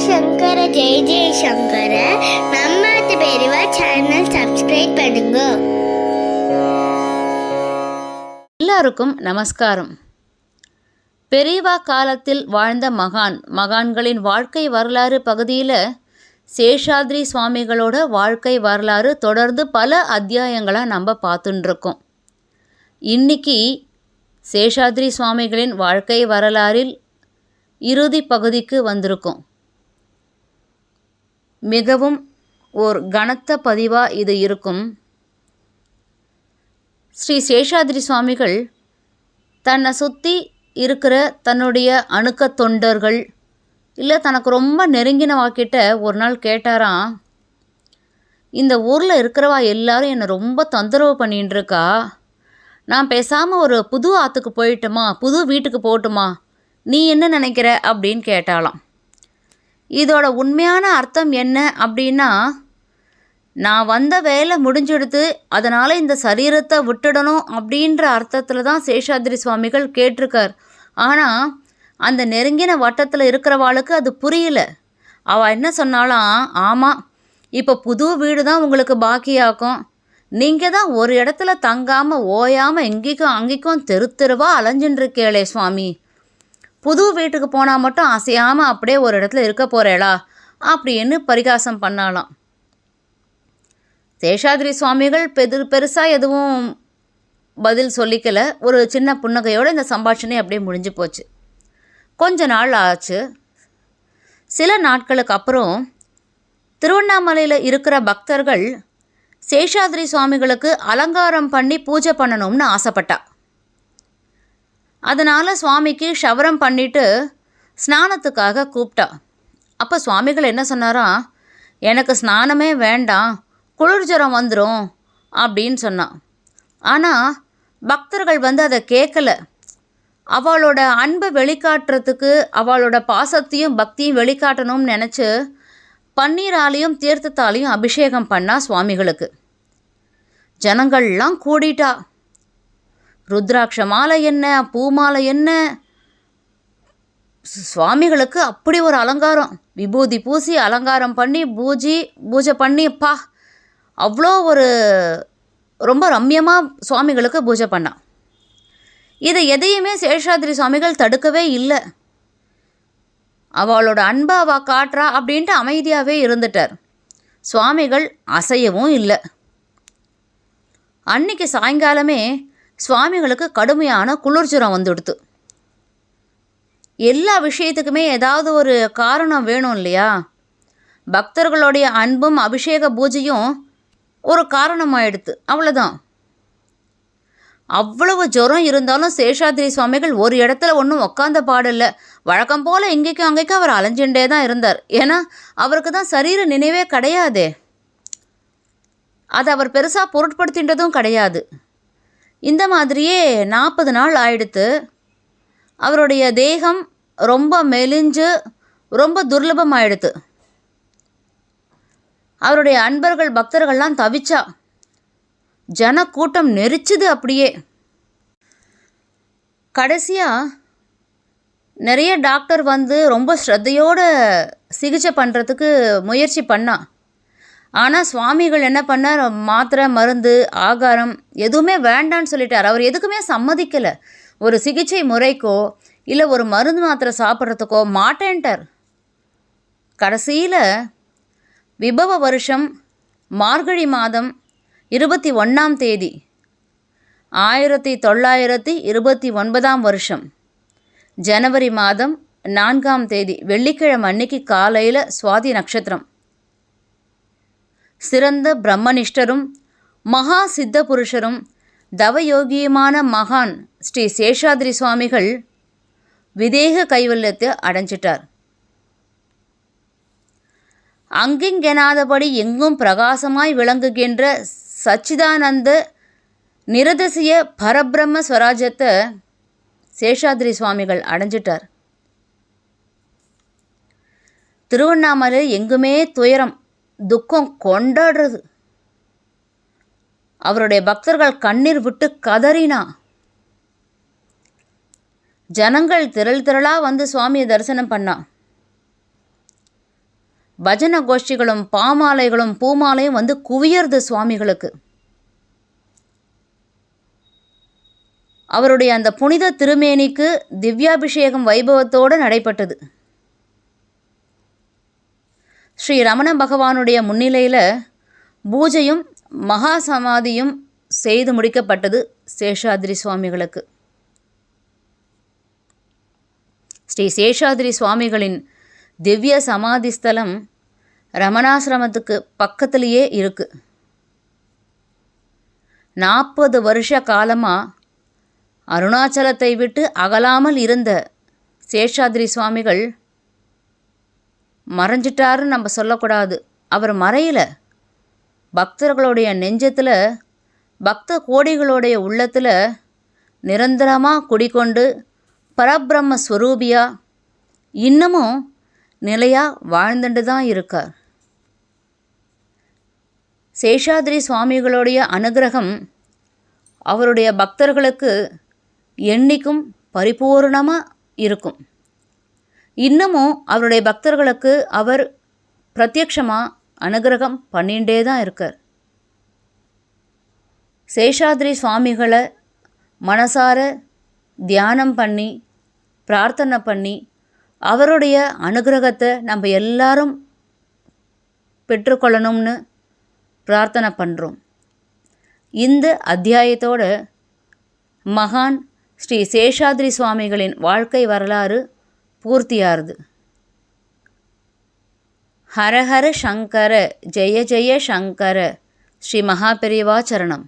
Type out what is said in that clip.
சங்கர ஜெய ஜெய சங்கர நம்ம பெரியவா channel subscribe பண்ணுங்க எல்லாருக்கும் நமஸ்காரம் பெரியவா காலத்தில் வாழ்ந்த மகான் மகான்களின் வாழ்க்கை வரலாறு பகுதியில் சேஷாத்ரி சுவாமிகளோட வாழ்க்கை வரலாறு தொடர்ந்து பல அத்தியாயங்களாக நம்ம பார்த்துட்டுருக்கோம் இன்னைக்கு சேஷாத்ரி சுவாமிகளின் வாழ்க்கை வரலாறில் இறுதி பகுதிக்கு வந்திருக்கோம் மிகவும் ஒரு கனத்த பதிவாக இது இருக்கும். ஸ்ரீ சேஷாதிரி சுவாமிகள் தன்னை சுற்றி இருக்கிற தன்னுடைய அணுக்க தொண்டர்கள் இல்லை தனக்கு ரொம்ப நெருங்கினவாக்கிட்ட ஒரு நாள் கேட்டாராம் இந்த ஊரில் இருக்கிறவா எல்லாரும் என்னை ரொம்ப தொந்தரவு பண்ணிட்டு இருக்கா நான் பேசாமல் ஒரு புது ஆற்றுக்கு போயிட்டுமா புது வீட்டுக்கு போகட்டுமா நீ என்ன நினைக்கிற? அப்படின்னு கேட்டாலாம் இதோட உண்மையான அர்த்தம் என்ன அப்படின்னா நான் வந்த வேலை முடிஞ்செடுத்து அதனால் இந்த சரீரத்தை விட்டுடணும் அப்படின்ற அர்த்தத்தில் தான் சேஷாத்ரி சுவாமிகள் கேட்டிருக்கார். ஆனால் அந்த நெருங்கின வட்டத்தில் இருக்கிறவாளுக்கு அது புரியல. அவள் என்ன சொன்னாலாம் ஆமாம் இப்போ புது வீடு தான் உங்களுக்கு பாக்கியாக்கும். நீங்கள் தான் ஒரு இடத்துல தங்காமல் ஓயாமல் எங்கேக்கும் அங்கேக்கும் தெரு தெருவாக அலைஞ்சின்னு இருக்கேளே சுவாமி. புது வீட்டுக்கு போனால் மட்டும் அசையாமல் அப்படியே ஒரு இடத்துல இருக்க போகிறேளா அப்படின்னு பரிகாசம் பண்ணாலாம் சேஷாதிரி சுவாமிகள் பெரு பெருசாக எதுவும் பதில் சொல்லிக்கல. ஒரு சின்ன புன்னகையோடு இந்த சம்பாஷணை அப்படியே முடிஞ்சு போச்சு. கொஞ்ச நாள் ஆச்சு. சில நாட்களுக்கு அப்புறம் திருவண்ணாமலையில் இருக்கிற பக்தர்கள் சேஷாதிரி சுவாமிகளுக்கு அலங்காரம் பண்ணி பூஜை பண்ணணும்னு ஆசைப்பட்டா. அதனால் சுவாமிக்கு ஷவரம் பண்ணிட்டு ஸ்நானத்துக்காக கூப்பிட்டா அப்போ சுவாமிகள் என்ன சொன்னாரா? எனக்கு ஸ்நானமே வேண்டாம் குளிர் ஜுரம் வந்துடும் அப்படின்னு சொன்னான் ஆனால் பக்தர்கள் வந்து அதை கேட்கல அவளோட அன்பை வெளிக்காட்டுறதுக்கு அவளோட பாசத்தையும் பக்தியும் வெளிக்காட்டணும்னு நினச்சி பன்னீராலையும் தீர்த்தத்தாலையும் அபிஷேகம் பண்ணா சுவாமிகளுக்கு. ஜனங்கள்லாம் கூடிட்டா. ருத்ராட்ச மாலை என்ன? பூ மாலை என்ன? சுவாமிகளுக்கு அப்படி ஒரு அலங்காரம். விபூதி பூசி அலங்காரம் பண்ணி பூஜி பூஜை பண்ணி பா! அவ்வளோ ஒரு ரொம்ப ரம்யமாக சுவாமிகளுக்கு பூஜை பண்ணான் இதை எதையுமே சேஷாத்ரி சுவாமிகள் தடுக்கவே இல்லை. அவளோட அன்பை அவள் காட்டுறா அப்படின்ட்டு அமைதியாகவே இருந்துட்டார். சுவாமிகள் அசையவும் இல்லை. அன்னைக்கு சாயங்காலமே சுவாமிகளுக்கு கடுமையான குளிர்ஜுரம் வந்துடுத்து. எல்லா விஷயத்துக்குமே ஏதாவது ஒரு காரணம் வேணும் இல்லையா? பக்தர்களுடைய அன்பும் அபிஷேக பூஜையும் ஒரு காரணமாயிடுது அவ்வளோதான் அவ்வளவு ஜுரம் இருந்தாலும் சேஷாத்ரி சுவாமிகள் ஒரு இடத்துல ஒன்றும் உக்காந்த பாடில்லை. வழக்கம் போல் எங்கேக்கும் அங்கேக்கும் அவர் அலைஞ்சுட்டே தான் இருந்தார். ஏன்னா அவருக்கு தான் சரீர நினைவே கிடையாதே. அதை அவர் பெருசாக பொருட்படுத்தின்றதும் கிடையாது. இந்த மாதிரியே நாற்பது நாள் ஆயிடுத்து. அவருடைய தேகம் ரொம்ப மெலிஞ்சு ரொம்ப துர்லபம் அவருடைய அன்பர்கள் பக்தர்கள்லாம் தவிச்சா ஜனக்கூட்டம் நெரிச்சுது அப்படியே. கடைசியாக நிறைய டாக்டர் வந்து ரொம்ப ஸ்ரத்தையோடு சிகிச்சை பண்ணுறதுக்கு முயற்சி பண்ணான் ஆனால் சுவாமிகள் என்ன பண்ணார்? மாத்திரை மருந்து ஆகாரம் எதுவுமே வேண்டான்னு சொல்லிட்டார். அவர் எதுக்குமே சம்மதிக்கலை. ஒரு சிகிச்சை முறைக்கோ இல்லை ஒரு மருந்து மாத்திரை சாப்பிட்றதுக்கோ மாட்டேன்ட்டார். கடைசியில் விபவ வருஷம் மார்கழி மாதம் இருபத்தி ஒன்றாம் தேதி ஆயிரத்தி தொள்ளாயிரத்தி இருபத்தி ஒன்பதாம் வருஷம் ஜனவரி மாதம் நான்காம் தேதி வெள்ளிக்கிழமை அன்னைக்கு காலையில் சுவாதி நட்சத்திரம். சிறந்த பிரம்மனிஷ்டரும் மகா சித்த புருஷரும் தவயோகியுமான மகான் ஸ்ரீ சேஷாதிரி சுவாமிகள் விதேக கைவல்யத்தை அடைஞ்சிட்டார். அங்கிங்கெனாதபடி எங்கும் பிரகாசமாய் விளங்குகின்ற சச்சிதானந்த நிரதசிய பரபிரம்ம ஸ்வராஜ்யத்தை சேஷாதிரி சுவாமிகள் அடைஞ்சிட்டார். திருவண்ணாமலை எங்குமே துயரம் துக்கம் கொண்டாடுறது. அவருடைய பக்தர்கள் கண்ணீர் விட்டு கதறினா. ஜனங்கள் திரள் திரளாக வந்து சுவாமியை தரிசனம் பண்ணா. பஜன கோஷ்டிகளும் பாமாலைகளும் பூமாலையும் வந்து குவியறது சுவாமிகளுக்கு. அவருடைய அந்த புனித திருமேனிக்கு திவ்யாபிஷேகம் வைபவத்தோடு நடைபெற்றது. ஸ்ரீ ரமண பகவானுடைய முன்னிலையில் பூஜையும் மகா சமாதியும் செய்து முடிக்கப்பட்டது சேஷாதிரி சுவாமிகளுக்கு. ஸ்ரீ சேஷாதிரி சுவாமிகளின் திவ்ய சமாதி ஸ்தலம் ரமணாசிரமத்துக்கு பக்கத்திலேயே இருக்கு. நாற்பது வருஷ காலமாக அருணாச்சலத்தை விட்டு அகலாமல் இருந்த சேஷாதிரி சுவாமிகள் மறைஞ்சிட்டாருன்னு நம்ம சொல்லக்கூடாது. அவர் மறையலை. பக்தர்களுடைய நெஞ்சத்தில் பக்த கோடிகளுடைய உள்ளத்தில் நிரந்தரமாக குடிக்கொண்டு பரபிரம்ம ஸ்வரூபியாக இன்னமும் நிலையாக வாழ்ந்துட்டு தான் இருக்கார். சேஷாதிரி சுவாமிகளுடைய அனுகிரகம் அவருடைய பக்தர்களுக்கு என்றைக்கும் பரிபூர்ணமாக இருக்கும். இன்னமும் அவருடைய பக்தர்களுக்கு அவர் பிரத்யக்ஷமாக அனுகிரகம் பண்ணிகிட்டே தான் இருக்கார். சேஷாத்ரி சுவாமிகளை மனசார தியானம் பண்ணி பிரார்த்தனை பண்ணி அவருடைய அனுகிரகத்தை நம்ம எல்லாரும் பெற்றுக்கொள்ளணும்னு பிரார்த்தனை பண்ணுறோம் இந்த அத்தியாயத்தோட மகான் ஸ்ரீ சேஷாத்ரி சுவாமிகளின் வாழ்க்கை வரலாறு பூர்த்தியாகுது ஹரஹர சங்கர ஜெய ஜெய சங்கர ஸ்ரீ மகாபெரிவா சரணம்.